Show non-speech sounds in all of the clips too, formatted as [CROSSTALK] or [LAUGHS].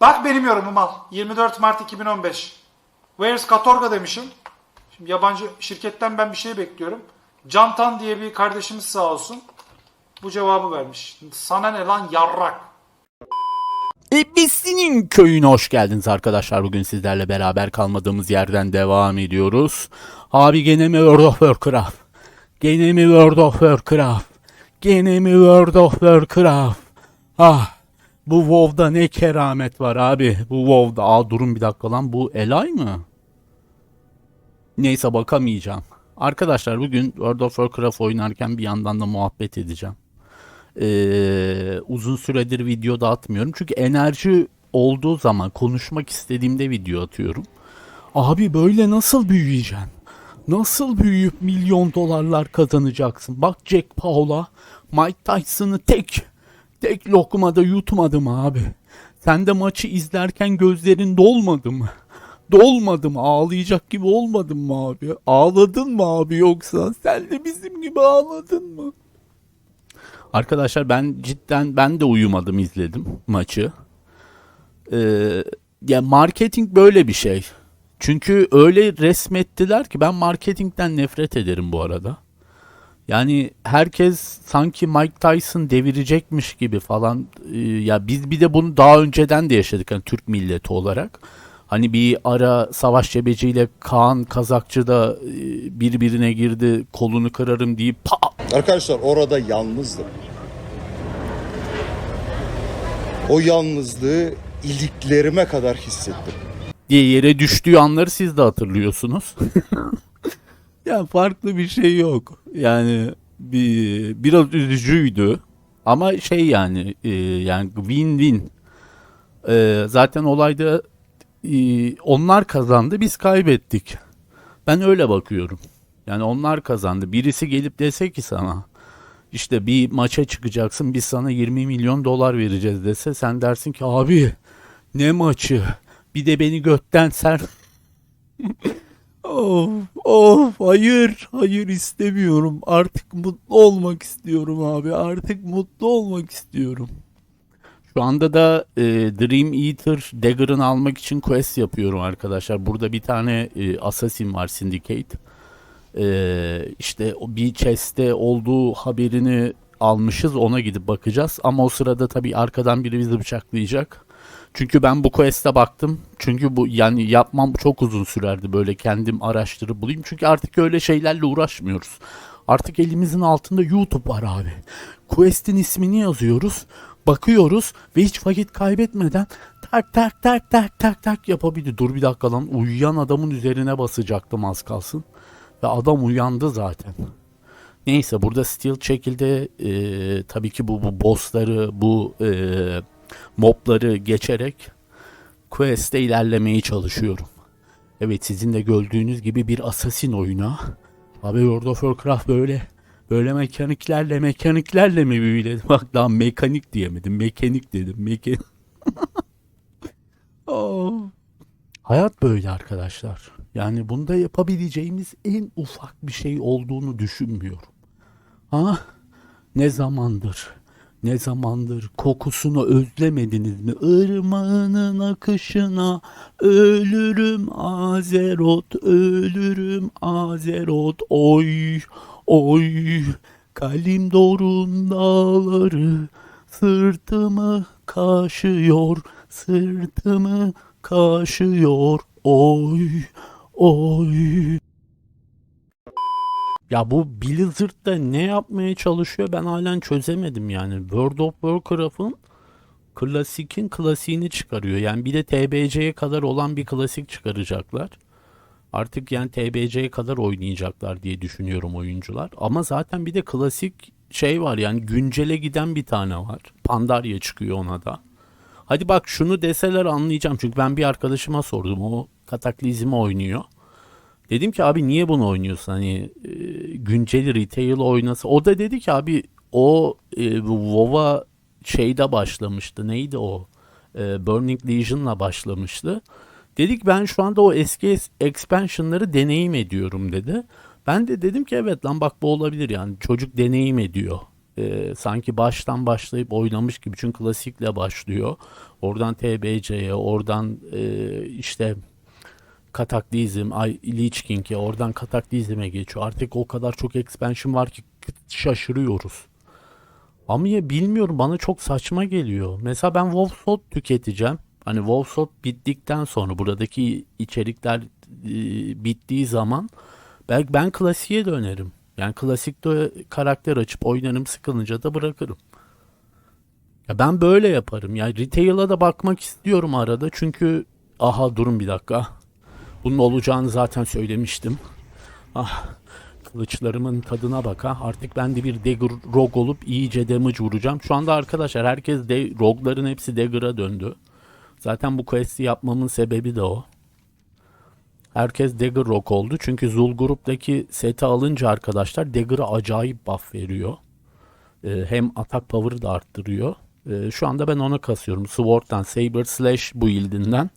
Bak benim yorumum al. 24 Mart 2015. Where's Katorga demişim. Şimdi yabancı şirketten ben bir şey bekliyorum. Cantan diye bir kardeşimiz sağ olsun. Bu cevabı vermiş. Sana ne lan yarrak. Ebesinin köyüne hoş geldiniz arkadaşlar. Bugün sizlerle beraber kalmadığımız yerden devam ediyoruz. Abi gene mi World of Warcraft? Gene mi World of Warcraft? Gene mi World of Warcraft? Ah bu WoW'da ne keramet var abi. Bu WoW'da. Aa durun bir dakika lan bu Elay mı? Neyse bakamayacağım. Arkadaşlar bugün World of Warcraft oynarken bir yandan da muhabbet edeceğim. Ee, uzun süredir video da atmıyorum. Çünkü enerji olduğu zaman konuşmak istediğimde video atıyorum. Abi böyle nasıl büyüyeceksin? Nasıl büyüyüp milyon dolarlar kazanacaksın? Bak Jack Paul'a Mike Tyson'ı tek tek lokmada yutmadım abi. Sen de maçı izlerken gözlerin dolmadı mı? Dolmadı? Ağlayacak gibi olmadın mı abi? Ağladın mı abi yoksa? Sen de bizim gibi ağladın mı? Arkadaşlar ben cidden ben de uyumadım izledim maçı. Ee, ya marketing böyle bir şey. Çünkü öyle resmettiler ki ben marketingten nefret ederim bu arada. Yani herkes sanki Mike Tyson devirecekmiş gibi falan. Ee, ya biz bir de bunu daha önceden de yaşadık hani Türk milleti olarak. Hani bir ara Savaş Cebeci ile Kaan Kazakçı da e, birbirine girdi kolunu kırarım deyip pa Arkadaşlar orada yalnızdım. O yalnızlığı iliklerime kadar hissettim. diye yere düştüğü anları siz de hatırlıyorsunuz. [LAUGHS] ya farklı bir şey yok. Yani bir biraz üzücüydü. Ama şey yani e, yani win-win. E, zaten olayda e, onlar kazandı biz kaybettik. Ben öyle bakıyorum. Yani onlar kazandı. Birisi gelip dese ki sana işte bir maça çıkacaksın biz sana 20 milyon dolar vereceğiz dese sen dersin ki abi ne maçı bir de beni götten ser. [LAUGHS] of of hayır hayır istemiyorum artık mutlu olmak istiyorum abi artık mutlu olmak istiyorum. Şu anda da e, Dream Eater Dagger'ını almak için quest yapıyorum arkadaşlar. Burada bir tane e, assassin var Syndicate. Ee, işte bir chest'te olduğu haberini almışız ona gidip bakacağız ama o sırada tabii arkadan biri bizi bıçaklayacak. Çünkü ben bu quest'e baktım. Çünkü bu yani yapmam çok uzun sürerdi böyle kendim araştırıp bulayım. Çünkü artık öyle şeylerle uğraşmıyoruz. Artık elimizin altında YouTube var abi. Quest'in ismini yazıyoruz. Bakıyoruz ve hiç vakit kaybetmeden tak tak tak tak tak tak yapabilir. Dur bir dakika lan uyuyan adamın üzerine basacaktım az kalsın. Ve adam uyandı zaten. Neyse burada Steel şekilde e, tabii ki bu, bu bossları bu e, mobları geçerek quest'te ilerlemeye çalışıyorum. Evet sizin de gördüğünüz gibi bir assassin oyunu. Abi World of Warcraft böyle böyle mekaniklerle mekaniklerle mi büyüledi? [LAUGHS] Bak daha mekanik diyemedim. Mekanik dedim. Mekanik. [LAUGHS] oh. Hayat böyle arkadaşlar. Yani bunda yapabileceğimiz en ufak bir şey olduğunu düşünmüyorum. Ha? Ne zamandır? Ne zamandır kokusunu özlemediniz mi? Irmağının akışına ölürüm Azerot, ölürüm Azerot. Oy, oy, kalim dorun dağları sırtımı kaşıyor, sırtımı kaşıyor. Oy, oy. Ya bu Blizzard da ne yapmaya çalışıyor ben halen çözemedim yani. World of Warcraft'ın klasikin klasiğini çıkarıyor. Yani bir de TBC'ye kadar olan bir klasik çıkaracaklar. Artık yani TBC'ye kadar oynayacaklar diye düşünüyorum oyuncular. Ama zaten bir de klasik şey var yani güncele giden bir tane var. Pandaria çıkıyor ona da. Hadi bak şunu deseler anlayacağım. Çünkü ben bir arkadaşıma sordum. O kataklizmi oynuyor. Dedim ki abi niye bunu oynuyorsun? Hani e, güncel retail oynasa. O da dedi ki abi o e, WoW'a şeyde başlamıştı. Neydi o? E, Burning Legion'la başlamıştı. Dedik ben şu anda o eski es- expansion'ları deneyim ediyorum dedi. Ben de dedim ki evet lan bak bu olabilir yani çocuk deneyim ediyor. e, sanki baştan başlayıp oynamış gibi. Çünkü klasikle başlıyor. Oradan TBC'ye, oradan e, işte Kataklizm, Ay, Lich King'e, oradan Kataklizm'e geçiyor. Artık o kadar çok expansion var ki şaşırıyoruz. Ama ya bilmiyorum bana çok saçma geliyor. Mesela ben Wolfsod tüketeceğim. Hani Wolfsod bittikten sonra buradaki içerikler e, bittiği zaman belki ben klasiğe dönerim. Yani klasikte karakter açıp oynarım sıkılınca da bırakırım. Ya ben böyle yaparım. Yani retail'a da bakmak istiyorum arada. Çünkü aha durun bir dakika. Bunun olacağını zaten söylemiştim. Ah kılıçlarımın tadına bak ha. Artık ben de bir dagger rogue olup iyice damage vuracağım. Şu anda arkadaşlar herkes de rogue'ların hepsi dagger'a döndü. Zaten bu quest'i yapmamın sebebi de o. Herkes dagger rogue oldu. Çünkü Zul gruptaki seti alınca arkadaşlar dagger'a acayip buff veriyor. Ee, hem atak power'ı da arttırıyor. Ee, şu anda ben ona kasıyorum. Sword'dan, Saber Slash build'inden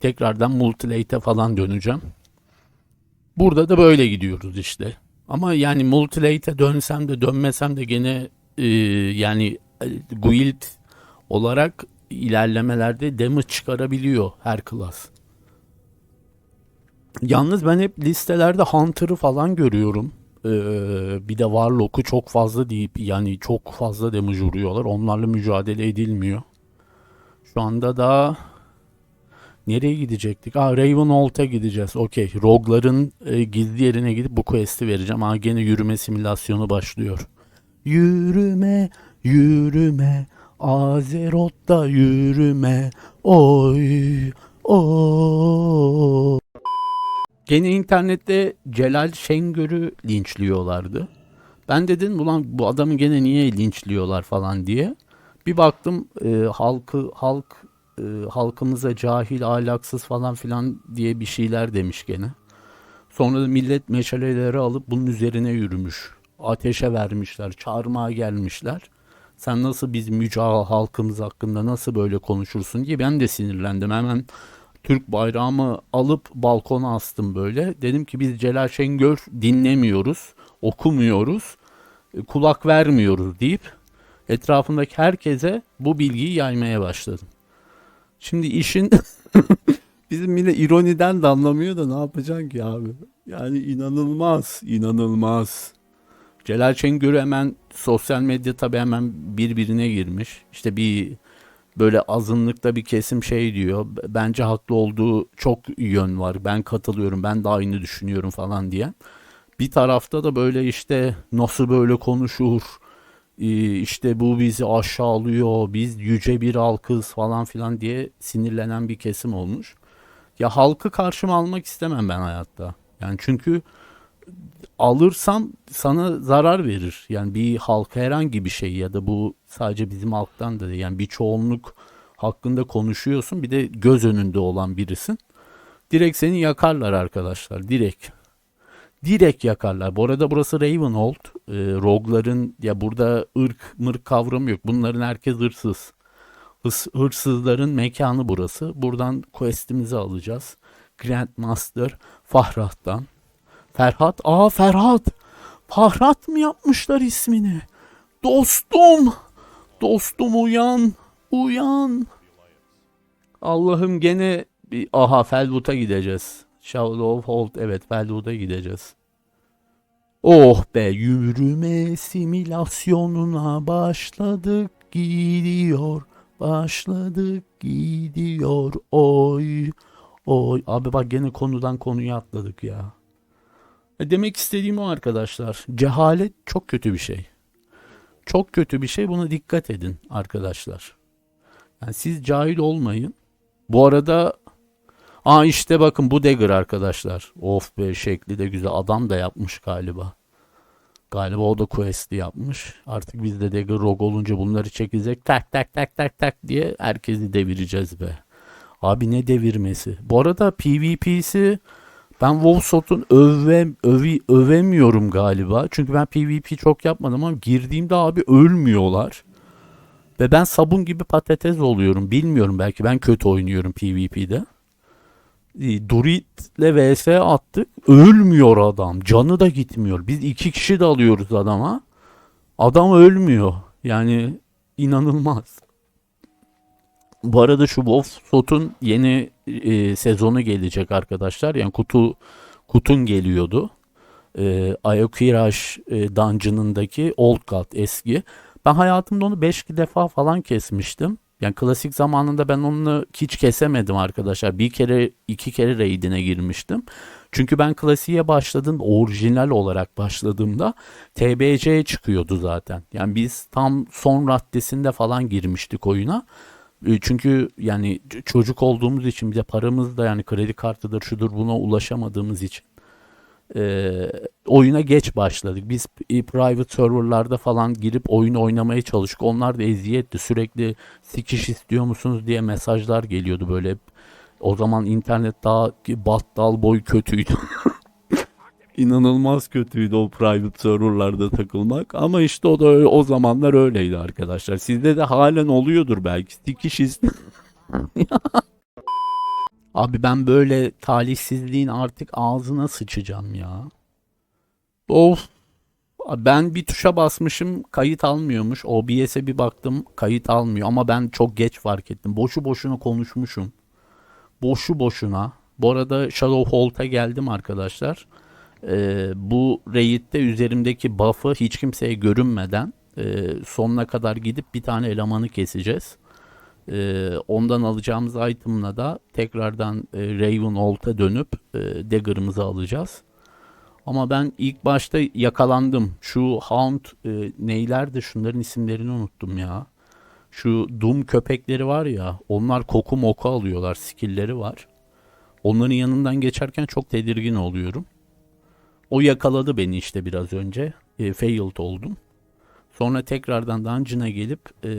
tekrardan Multilate'e falan döneceğim. Burada da böyle gidiyoruz işte. Ama yani Multilate'e dönsem de dönmesem de gene e, yani e, guild olarak ilerlemelerde damage çıkarabiliyor her class. Yalnız ben hep listelerde Hunter'ı falan görüyorum. Ee, bir de Warlock'u çok fazla deyip yani çok fazla damage vuruyorlar. Onlarla mücadele edilmiyor. Şu anda da nereye gidecektik? Aa Ravenholt'a gideceğiz. Okey. Rogue'ların e, gizli yerine gidip bu quest'i vereceğim. Aa gene yürüme simülasyonu başlıyor. Yürüme, yürüme. Azeroth'ta yürüme. Oy, oy. Gene internette Celal Şengör'ü linçliyorlardı. Ben dedim ulan bu adamı gene niye linçliyorlar falan diye. Bir baktım e, halkı halk e, halkımıza cahil, ahlaksız falan filan diye bir şeyler demiş gene. Sonra da millet meşaleleri alıp bunun üzerine yürümüş. Ateşe vermişler, çarmıha gelmişler. Sen nasıl biz mücahil halkımız hakkında nasıl böyle konuşursun diye ben de sinirlendim. Hemen Türk bayrağımı alıp balkona astım böyle. Dedim ki biz Celal Şengör dinlemiyoruz, okumuyoruz, e, kulak vermiyoruz deyip etrafındaki herkese bu bilgiyi yaymaya başladım. Şimdi işin [LAUGHS] bizim yine ironiden de anlamıyor da ne yapacaksın ki abi? Yani inanılmaz, inanılmaz. Celal Şengör hemen sosyal medya tabii hemen birbirine girmiş. İşte bir böyle azınlıkta bir kesim şey diyor. Bence haklı olduğu çok yön var. Ben katılıyorum. Ben de aynı düşünüyorum falan diye. Bir tarafta da böyle işte nasıl böyle konuşur? Ee, işte bu bizi aşağılıyor. Biz yüce bir halkız falan filan diye sinirlenen bir kesim olmuş. Ya halkı karşıma almak istemem ben hayatta. Yani çünkü alırsam sana zarar verir. Yani bir halka herhangi bir şey ya da bu sadece bizim halktan da değil. Yani bir çoğunluk hakkında konuşuyorsun. Bir de göz önünde olan birisin. Direkt seni yakarlar arkadaşlar. Direkt. Direkt yakarlar. Bu arada burası Ravenhold. Ee, Rogue'ların ya burada ırk mırk kavramı yok. Bunların herkes hırsız. Hırs- hırsızların mekanı burası. Buradan quest'imizi alacağız. Grandmaster Fahrat'tan. Ferhat. Aa Ferhat. Fahrat mı yapmışlar ismini? Dostum. Dostum uyan. Uyan. Allah'ım gene bir aha Felwood'a gideceğiz. Shadow of Hold evet Felwood'a gideceğiz. Oh be yürüme simülasyonuna başladık gidiyor. Başladık gidiyor. Oy. Oy. Abi bak gene konudan konuya atladık ya. E, Demek istediğim o arkadaşlar. Cehalet çok kötü bir şey. Çok kötü bir şey. Buna dikkat edin arkadaşlar. Yani siz cahil olmayın. Bu arada Aa işte bakın bu dagger arkadaşlar. Of be şekli de güzel. Adam da yapmış galiba. Galiba o da quest'i yapmış. Artık biz de dagger rogue olunca bunları çekecek. Tak tak tak tak tak diye herkesi devireceğiz be. Abi ne devirmesi. Bu arada PvP'si ben WoWsot'un öve, övi, övemiyorum galiba. Çünkü ben PvP çok yapmadım ama girdiğimde abi ölmüyorlar. Ve ben sabun gibi patates oluyorum. Bilmiyorum belki ben kötü oynuyorum PvP'de. E, Dorit'le vs attık. Ölmüyor adam. Canı da gitmiyor. Biz iki kişi de alıyoruz adama. Adam ölmüyor. Yani inanılmaz. Bu arada şu Wolf Sot'un yeni e, sezonu gelecek arkadaşlar. Yani kutu kutun geliyordu. E, Ayokiraj e, Dungeon'ındaki Old God eski. Ben hayatımda onu 5 defa falan kesmiştim. Yani klasik zamanında ben onu hiç kesemedim arkadaşlar. Bir kere iki kere raidine girmiştim. Çünkü ben klasiğe başladım orijinal olarak başladığımda TBC çıkıyordu zaten. Yani biz tam son raddesinde falan girmiştik oyuna. E, Çünkü yani çocuk olduğumuz için bize paramız da yani kredi kartıdır şudur buna ulaşamadığımız için e, oyuna geç başladık. Biz private serverlarda falan girip oyun oynamaya çalıştık. Onlar da eziyetti. Sürekli sikiş istiyor musunuz diye mesajlar geliyordu böyle. O zaman internet daha battal boy kötüydü. [LAUGHS] İnanılmaz kötüydü o private serverlarda takılmak. Ama işte o da öyle- o zamanlar öyleydi arkadaşlar. Sizde de halen oluyordur belki. Sikiş ist- [LAUGHS] [LAUGHS] Abi ben böyle talihsizliğin artık ağzına sıçacağım ya. Of. Ben bir tuşa basmışım kayıt almıyormuş. OBS'e bir baktım kayıt almıyor ama ben çok geç fark ettim. Boşu boşuna konuşmuşum. Boşu boşuna. Bu arada Shadow Holt'a geldim arkadaşlar. Ee, bu raid'de üzerimdeki buff'ı hiç kimseye görünmeden e, sonuna kadar gidip bir tane elemanı keseceğiz. Ee, ondan alacağımız item'la da tekrardan e, Raven dönüp e, Dagger'ımızı alacağız. Ama ben ilk başta yakalandım. Şu Hound e, neylerdi şunların isimlerini unuttum ya. Şu Doom köpekleri var ya onlar koku moku alıyorlar skill'leri var. Onların yanından geçerken çok tedirgin oluyorum. O yakaladı beni işte biraz önce. E, failed oldum. Sonra tekrardan dungeon'a gelip e,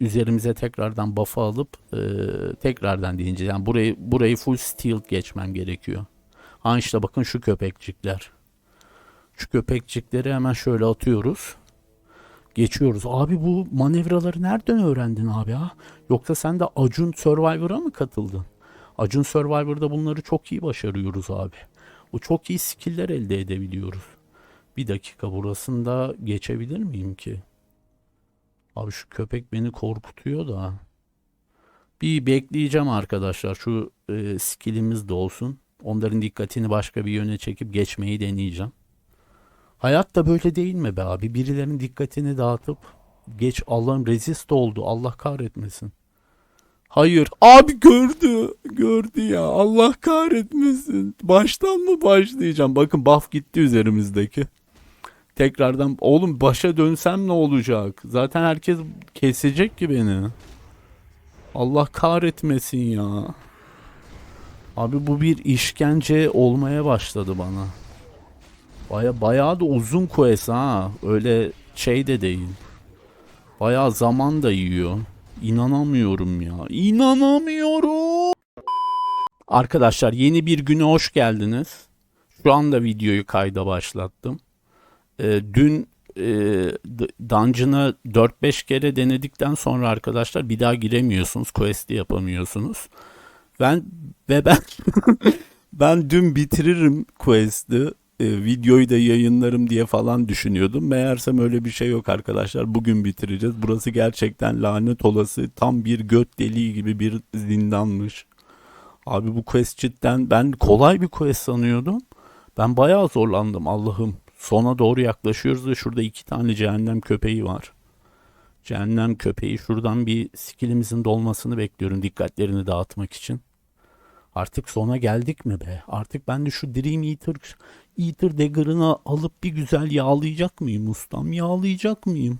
üzerimize tekrardan buff'ı alıp e, tekrardan deyince yani burayı burayı full steel geçmem gerekiyor. Ha işte bakın şu köpekçikler. Şu köpekçikleri hemen şöyle atıyoruz. Geçiyoruz. Abi bu manevraları nereden öğrendin abi ya? Yoksa sen de Acun Survivor'a mı katıldın? Acun Survivor'da bunları çok iyi başarıyoruz abi. O çok iyi skill'ler elde edebiliyoruz. Bir dakika burasında geçebilir miyim ki? Abi şu köpek beni korkutuyor da. Bir bekleyeceğim arkadaşlar. Şu e, skillimiz de olsun. Onların dikkatini başka bir yöne çekip geçmeyi deneyeceğim. Hayat da böyle değil mi be abi? Birilerinin dikkatini dağıtıp geç Allah'ım rezist oldu. Allah kahretmesin. Hayır. Abi gördü. Gördü ya. Allah kahretmesin. Baştan mı başlayacağım? Bakın buff gitti üzerimizdeki. Tekrardan oğlum başa dönsem ne olacak? Zaten herkes kesecek ki beni. Allah kahretmesin ya. Abi bu bir işkence olmaya başladı bana. Baya bayağı da uzun quest ha. Öyle şey de değil. Bayağı zaman da yiyor. İnanamıyorum ya. İnanamıyorum. Arkadaşlar yeni bir güne hoş geldiniz. Şu anda videoyu kayda başlattım. Ee, dün e, Dungeon'a 4-5 kere denedikten sonra arkadaşlar bir daha giremiyorsunuz. Quest'i yapamıyorsunuz. Ben ve ben [LAUGHS] ben dün bitiririm quest'i. e, videoyu da yayınlarım diye falan düşünüyordum. Meğersem öyle bir şey yok arkadaşlar. Bugün bitireceğiz. Burası gerçekten lanet olası tam bir göt deliği gibi bir zindanmış. Abi bu quest cidden ben kolay bir quest sanıyordum. Ben bayağı zorlandım Allah'ım. Sona doğru yaklaşıyoruz ve şurada iki tane cehennem köpeği var. Cehennem köpeği şuradan bir skillimizin dolmasını bekliyorum dikkatlerini dağıtmak için. Artık sona geldik mi be? Artık ben de şu Dream Eater, Eater Dagger'ını alıp bir güzel yağlayacak mıyım ustam? Yağlayacak mıyım?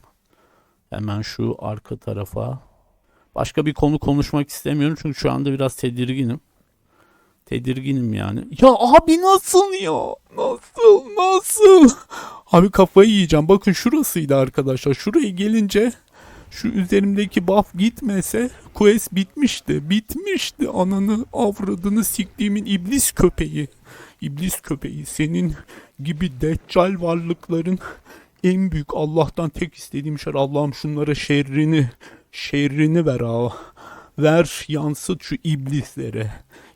Hemen şu arka tarafa. Başka bir konu konuşmak istemiyorum çünkü şu anda biraz tedirginim. Tedirginim yani. Ya abi nasıl ya? Nasıl? Nasıl? Abi kafayı yiyeceğim. Bakın şurasıydı arkadaşlar. Şuraya gelince şu üzerimdeki buff gitmese quest bitmişti. Bitmişti. Ananı avradını siktiğimin iblis köpeği. İblis köpeği. Senin gibi deccal varlıkların en büyük Allah'tan tek istediğim şey Allah'ım şunlara şerrini şerrini ver ha. Ver yansıt şu iblislere.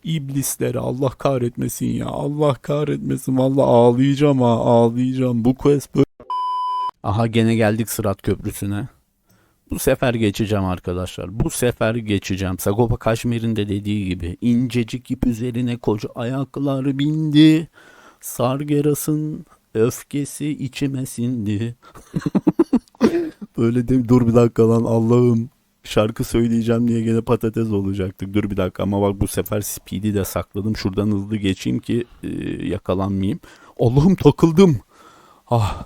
İblislere Allah kahretmesin ya. Allah kahretmesin. Vallahi ağlayacağım ha ağlayacağım. Bu quest böyle Aha gene geldik Sırat Köprüsü'ne. Bu sefer geçeceğim arkadaşlar. Bu sefer geçeceğim. Sagopa Kaşmir'in de dediği gibi incecik ip üzerine koca ayaklar bindi. Sargeras'ın öfkesi içime sindi. [LAUGHS] Böyle de dur bir dakika lan Allah'ım şarkı söyleyeceğim diye gene patates olacaktık. Dur bir dakika ama bak bu sefer speed'i de sakladım. Şuradan hızlı geçeyim ki e, yakalanmayayım. Allah'ım takıldım. Ah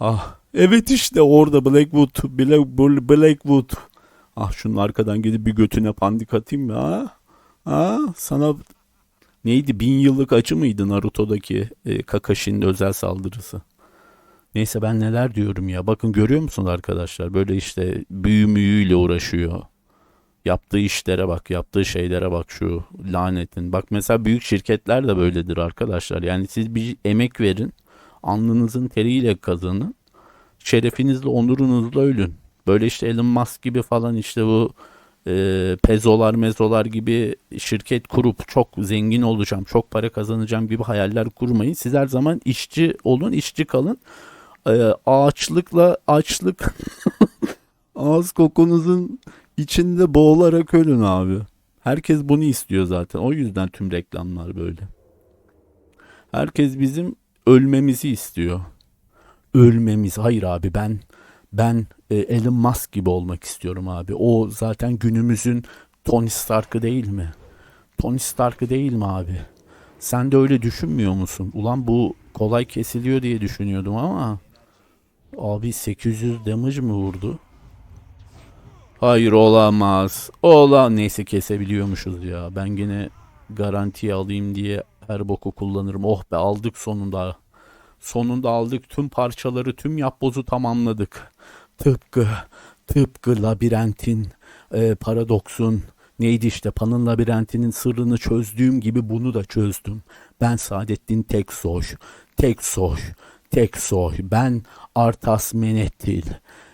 ah evet işte orada Blackwood Black, Blackwood. Ah şunun arkadan gidip bir götüne pandik atayım mı ha? Ha sana neydi bin yıllık acı mıydı Naruto'daki e, Kakashi'nin özel saldırısı? Neyse ben neler diyorum ya. Bakın görüyor musunuz arkadaşlar? Böyle işte büyü müyüyle uğraşıyor. Yaptığı işlere bak, yaptığı şeylere bak şu lanetin. Bak mesela büyük şirketler de böyledir arkadaşlar. Yani siz bir emek verin. Alnınızın teriyle kazanın. Şerefinizle, onurunuzla ölün. Böyle işte Elon Musk gibi falan işte bu e, pezolar mezolar gibi şirket kurup çok zengin olacağım, çok para kazanacağım gibi hayaller kurmayın. Siz her zaman işçi olun, işçi kalın. E, ağaçlıkla açlık [LAUGHS] ağız kokunuzun içinde boğularak ölün abi. Herkes bunu istiyor zaten. O yüzden tüm reklamlar böyle. Herkes bizim ölmemizi istiyor. Ölmemiz. Hayır abi ben ben e, Elon Musk gibi olmak istiyorum abi. O zaten günümüzün Tony Stark'ı değil mi? Tony Stark'ı değil mi abi? Sen de öyle düşünmüyor musun? Ulan bu kolay kesiliyor diye düşünüyordum ama abi 800 damage mı vurdu? Hayır olamaz. Ola neyse kesebiliyormuşuz ya. Ben gene garantiye alayım diye her boku kullanırım. Oh be aldık sonunda. Sonunda aldık tüm parçaları, tüm yapbozu tamamladık. Tıpkı, tıpkı labirentin, e, paradoksun, neydi işte Pan'ın labirentinin sırrını çözdüğüm gibi bunu da çözdüm. Ben Saadettin Teksoy, Teksoy, Teksoy, ben Artas Menettil.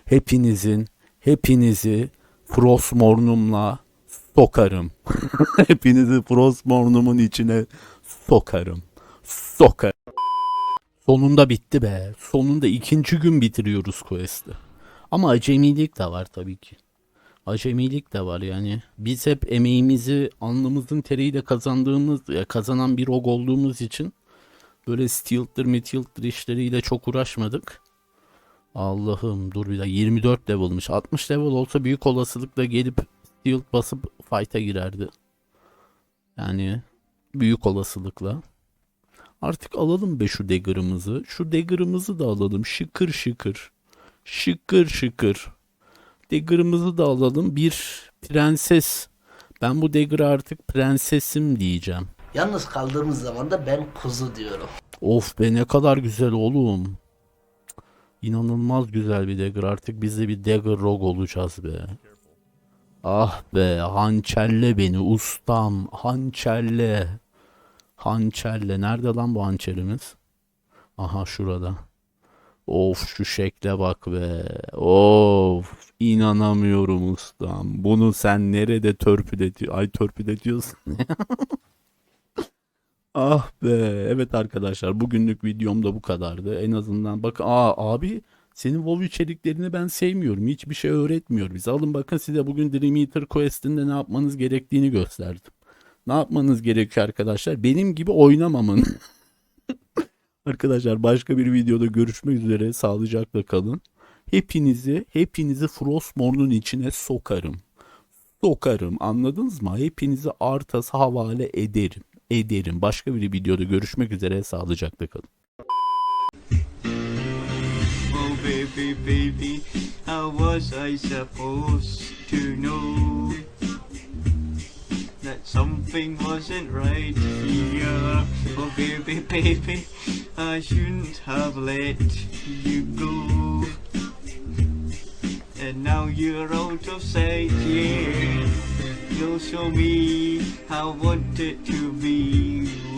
Hepinizin, hepinizi Frosmornum'la sokarım. [LAUGHS] Hepinizi Frosmornum'un içine sokarım. Sokarım. Sonunda bitti be. Sonunda ikinci gün bitiriyoruz quest'i. Ama acemilik de var tabii ki. Acemilik de var yani. Biz hep emeğimizi alnımızın teriyle kazandığımız, kazanan bir og olduğumuz için böyle stealth'dır, metilth'dır işleriyle çok uğraşmadık. Allah'ım dur bir dakika 24 level'mış. 60 level olsa büyük olasılıkla gelip stealth basıp fight'a girerdi. Yani büyük olasılıkla. Artık alalım be şu dagger'ımızı. Şu dagger'ımızı da alalım. Şıkır şıkır. Şıkır şıkır. Dagger'ımızı da alalım. Bir prenses. Ben bu dagger'a artık prensesim diyeceğim. Yalnız kaldığımız zaman da ben kuzu diyorum. Of be ne kadar güzel oğlum. İnanılmaz güzel bir dagger. Artık biz de bir dagger rogue olacağız be. Ah be hançerle beni ustam. Hançerle. Hançerle. Nerede lan bu hançerimiz? Aha şurada. Of şu şekle bak be. Of inanamıyorum ustam. Bunu sen nerede törpületiyorsun? Ay törpületiyorsun. [LAUGHS] Ah be. Evet arkadaşlar bugünlük videom da bu kadardı. En azından bak aa abi senin WoW içeriklerini ben sevmiyorum. Hiçbir şey öğretmiyor bize. Alın bakın size bugün Dream Eater Quest'inde ne yapmanız gerektiğini gösterdim. Ne yapmanız gerekiyor arkadaşlar? Benim gibi oynamamanın. [LAUGHS] arkadaşlar başka bir videoda görüşmek üzere. Sağlıcakla kalın. Hepinizi, hepinizi Frostmourne'un içine sokarım. Sokarım. Anladınız mı? Hepinizi Artas'a havale ederim. Ederim. Başka bir videoda görüşmek üzere. Sağlıcakla kalın. Oh baby, baby, how was I supposed to know that something wasn't right here? Oh baby, baby, I shouldn't have let you go. And now you're out of sight, yeah. You'll show me how I want it to be.